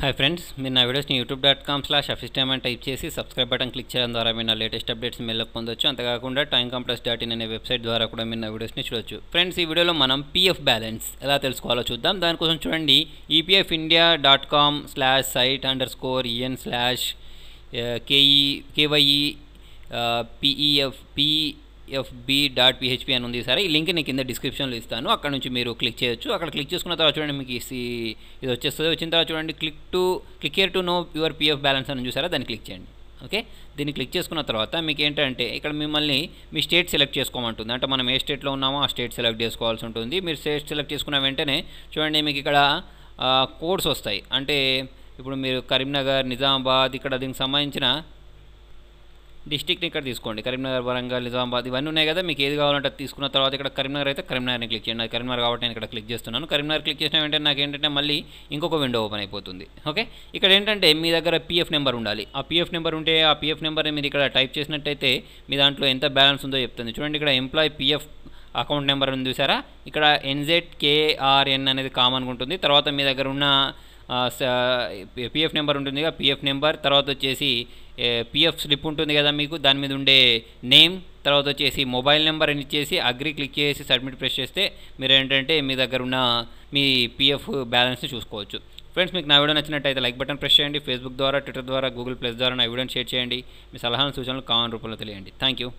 Hi friends మీరు నా వీడియోస్ని YouTube dot com slash office time అని టైప్ చేసి సబ్స్క్రైబ్ బటన్ క్లిక్ చేయడం ద్వారా మీరు నా లేటెస్ట్ అప్డేట్స్ మెల్ల పొందొచ్చు. అంతేకాకుండా టైం కంప్లస్ డాట్ ఇన్ అనే వెబ్సైట్ ద్వారా కూడా మీరు నా వీడియోస్ని చూడొచ్చు. ఫ్రెండ్స్ ఈ వీడియోలో మనం పీఎఫ్ బ్యాలెన్స్ ఎలా తెలుసుకోవాలో చూద్దాం. దానికోసం చూడండి. EPF India dot com slash site under score E N slash K E K Y E P E F F B dot PHP అని ఉంది సరే. ఈ లింక్ నేను కింద డిస్క్రిప్షన్లో ఇస్తాను. అక్కడ నుంచి మీరు క్లిక్ చేయొచ్చు. అక్కడ క్లిక్ చేసుకున్న తర్వాత చూడండి మీకు ఇది వచ్చేస్తుంది. వచ్చిన తర్వాత చూడండి click to click here to know your PF balance అని చూసారా? దాన్ని క్లిక్ చేయండి. ఓకే దీన్ని క్లిక్ చేసుకున్న తర్వాత మీకు ఏంటంటే ఇక్కడ మిమ్మల్ని మీ స్టేట్ సెలెక్ట్ చేసుకోమంటుంది. అంటే మనం ఏ స్టేట్లో ఉన్నామో ఆ స్టేట్ సెలెక్ట్ చేసుకోవాల్సి ఉంటుంది. మీరు స్టేట్ సెలెక్ట్ చేసుకున్న వెంటనే చూడండి మీకు ఇక్కడ కోడ్స్ వస్తాయి. అంటే ఇప్పుడు మీరు కరీంనగర్ నిజామాబాద్ ఇక్కడ దీనికి సంబంధించిన డిస్టిక్ని ఇక్కడ తీసుకోండి. కరీంనగర్ వరంగల్ నిజామాబాద్ ఇవన్నీ ఉన్నాయి కదా. మీకు ఏది కావాలంటే అది తీసుకున్న తర్వాత ఇక్కడ కరీంనగర్ అయితే కరీంనగర్ని క్లిక్ చేయండి. కరీంనగర్ కాబట్టి నేను ఇక్కడ క్లిక్ చేస్తున్నాను. కరీంనగర్ క్లిక్ చేసిన వెంటనే నాకు ఏంటంటే మళ్ళీ ఇంకొక విండో ఓపెన్ అయిపోతుంది. ఓకే ఇక్కడ ఏంటంటే మీ దగ్గర పిఎఫ్ నెంబర్ ఉండాలి. ఆ పిఎఫ్ నెంబర్ ఉంటే ఆ పిఎఫ్ నెంబర్ని మీరు ఇక్కడ టైప్ చేసినట్టయితే మీ దాంట్లో ఎంత బ్యాలెన్స్ ఉందో చెప్తుంది. చూడండి ఇక్కడ ఎంప్లాయ్ పిఎఫ్ అకౌంట్ నెంబర్ ఉంది చూసారా? ఇక్కడ ఎన్జెడ్ కేఆర్ఎన్ అనేది కామన్గా ఉంటుంది. తర్వాత మీ దగ్గర ఉన్న పిఎఫ్ నెంబర్ ఉంటుంది కదా. పిఎఫ్ నెంబర్ తర్వాత వచ్చేసి పిఎఫ్ స్లిప్ ఉంటుంది కదా మీకు దాని మీద ఉండే నేమ్ తర్వాత వచ్చేసి మొబైల్ నెంబర్ అని ఇచ్చేసి అగ్రి క్లిక్ చేసి సబ్మిట్ ప్రెస్ చేస్తే మీరు ఏంటంటే మీ దగ్గర ఉన్న మీ పిఎఫ్ బ్యాలెన్స్ని చూసుకోవచ్చు. ఫ్రెండ్స్ మీకు నా వీడియో నచ్చినట్టయితే లైక్ బటన్ ప్రెస్ చేయండి. ఫేస్బుక్ ద్వారా ట్విట్టర్ ద్వారా గూగుల్ ప్లస్ ద్వారా నా వీడియోని షేర్ చేయండి. మీ సలహాలు సూచనలు కామన్ రూపంలో తెలియండి. Thank you